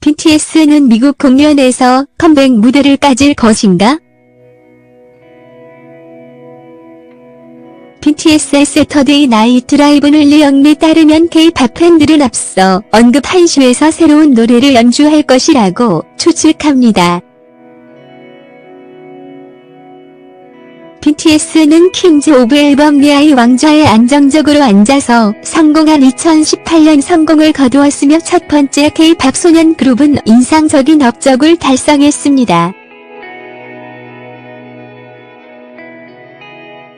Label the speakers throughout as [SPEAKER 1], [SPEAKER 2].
[SPEAKER 1] BTS는 미국 공연에서 컴백 무대를 까질 것인가? BTS의 세터데이 나이트 라이브는 리영에 따르면 K-팝 팬들은 앞서 언급한 쇼에서 새로운 노래를 연주할 것이라고 추측합니다. BTS는 킹즈 오브 앨범 리아의 왕좌에 안정적으로 앉아서 성공한 2018년 성공을 거두었으며 첫 번째 K-팝 소년 그룹은 인상적인 업적을 달성했습니다.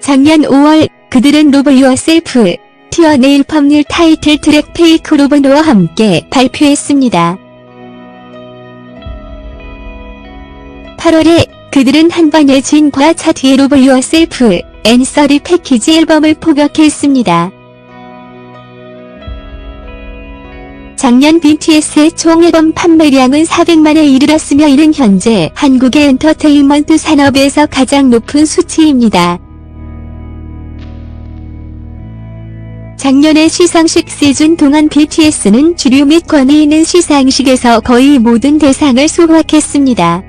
[SPEAKER 1] 작년 5월 그들은 로브 유어셀프 티어 네일 펌닐 타이틀 트랙 페이크 로브노와 함께 발표했습니다. 8월에 그들은 한 번의 진과 차트의 로브 유어셀프 앤서리 패키지 앨범을 포격했습니다. 작년 BTS의 총 앨범 판매량은 400만에 이르렀으며 이는 현재 한국의 엔터테인먼트 산업에서 가장 높은 수치입니다. 작년의 시상식 시즌 동안 BTS는 주류 및 권위 있는 시상식에서 거의 모든 대상을 수확했습니다.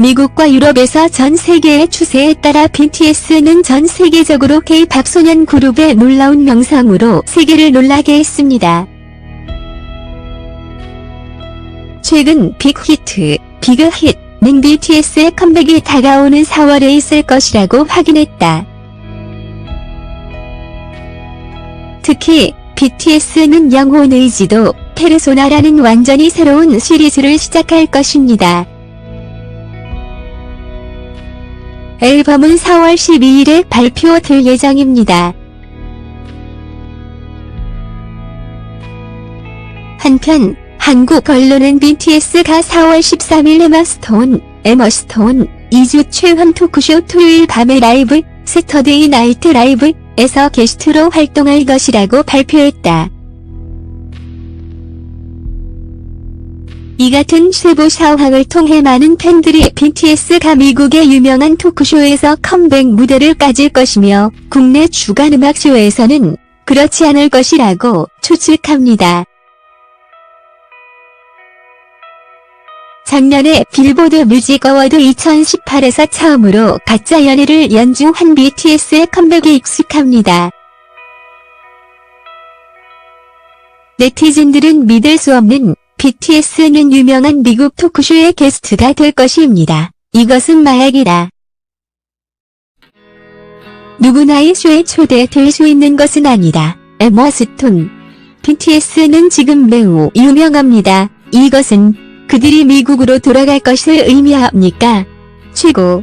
[SPEAKER 1] 미국과 유럽에서 전 세계의 추세에 따라 BTS는 전 세계적으로 K-팝 소년 그룹의 놀라운 명성으로 세계를 놀라게 했습니다. 최근 빅히트, 비그힛 는 BTS의 컴백이 다가오는 4월에 있을 것이라고 확인했다. 특히 BTS는 영혼 의 지도 페르소나라는 완전히 새로운 시리즈를 시작할 것입니다. 앨범은 4월 12일에 발표될 예정입니다. 한편 한국 언론은 BTS가 4월 13일 에마스톤, 에머스톤 2주 최환 토크쇼 토요일 밤의 라이브, 세터데이 나이트 라이브 에서 게스트로 활동할 것이라고 발표했다. 이 같은 쉐보 샤오항을 통해 많은 팬들이 BTS가 미국의 유명한 토크쇼에서 컴백 무대를 까질 것이며 국내 주간 음악쇼에서는 그렇지 않을 것이라고 추측합니다. 작년에 빌보드 뮤직 어워드 2018에서 처음으로 가짜 연애를 연주한 BTS의 컴백에 익숙합니다. 네티즌들은 믿을 수 없는 BTS는 유명한 미국 토크쇼의 게스트가 될 것입니다. 이것은 마약이다. 누구나 이 쇼에 초대될 수 있는 것은 아니다. 에머 스톤. BTS는 지금 매우 유명합니다. 이것은 그들이 미국으로 돌아갈 것을 의미합니까? 최고.